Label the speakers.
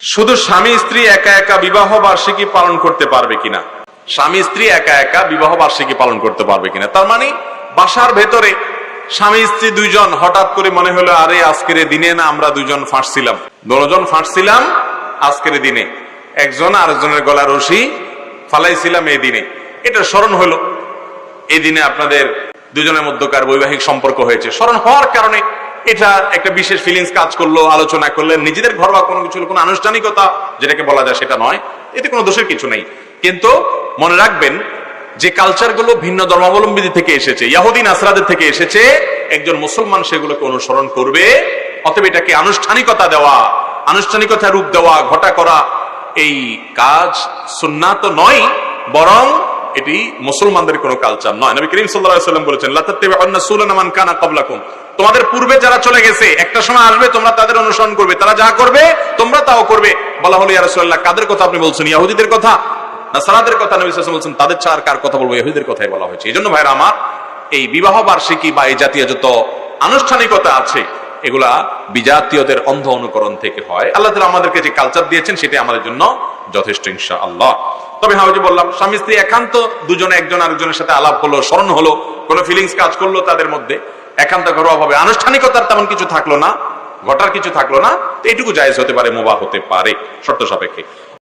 Speaker 1: শুধু স্বামী, স্ত্রী একা একা বিবাহ বার্ষিকী পালন করতে পারবে কিনা? স্বামী, স্ত্রী একা একা বিবাহ বার্ষিকী পালন করতে পারবে কিনা? তার মানে বাসার ভেতরে স্বামী, স্ত্রী দুইজন হঠাৎ করে মনে হলো, আরে আজকের দিনে না আমরা দুইজন ফাঁসছিলাম। দুজন ফাঁসছিলাম আজকের দিনে। একজন আরেকজনের গলা রশি ফালাইছিলাম এই দিনে। এটা স্মরণ হলো। এই দিনে আপনাদের দুজনের মধ্যকার বৈবাহিক সম্পর্ক হয়েছে। স্মরণ হওয়ার কারণে এটা একটা বিশেষ ফিলিংস কাজ করল, আলোচনা করলেন। নিজেদের ঘরোয়া কোনো কিছু কোনো আনুষ্ঠানিকতা যেটাকে বলা যায় সেটা নয়। এতে কোনো দোষের কিছু নেই। কিন্তু মনে রাখবেন, যে কালচারগুলো ভিন্ন ধর্মাবলম্বী থেকে এসেছে ইয়াহুদিন আসরাদের থেকে এসেছে, একজন মুসলমান সেগুলোকে অনুসরণ করবে, অতএব এটাকে আনুষ্ঠানিকতা দেওয়া, আনুষ্ঠানিকতা রূপ দেওয়া, ঘটা করা, এই কাজ সুন্নাত নয়, বরং এটি মুসলমানদের কোনো কালচার নয়। নবী করিম সাল্লাম বলেছেন, লা তাত্তাবিউন্না সুলানা মান কানা ক্বাবলাকুম। তোমাদের পূর্বে যারা চলে গেছে, একটা সময় আসবে, তোমরা তাদের অনুসরণ করবে। তারা যা করবে, তোমরা তাও করবে। বলা হলো, ইয়া রাসূলুল্লাহ, কাদের কথা আপনি বলছেন? ইহুদিদের কথা? না সালাদের কথা? নবী বলছেন, তাদের ছাড়া কার কথা বলব? ইহুদিদের কথাই বলা হয়েছে। এজন্য ভাইরা আমার এই বিবাহ বার্ষিকী বা এই জাতীয় যত আনুষ্ঠানিকতা আছে, এগুলা বিজাতীয়দের অন্ধ অনুকরণ থেকে হয়। আল্লাহ তালা আমাদেরকে যে কালচার দিয়েছেন, সেটা আমাদের জন্য যথেষ্ট ইনশা আল্লাহ তবে হ্যাঁ যে বললাম, স্বামী স্ত্রী একান্ত দুজনে, একজন আরেকজনের সাথে আলাপ হলো, স্মরণ হলো, কোনো ফিলিংস কাজ করল তাদের মধ্যে। একান্ত ঘরোয়া ভাবে। আনুষ্ঠানিকতার তেমন কিছু থাকল না, ঘটার কিছু থাকল না এইটুকু জায়েজ হতে পারে মোবা হতে পারে, শর্ত সাপেক্ষে।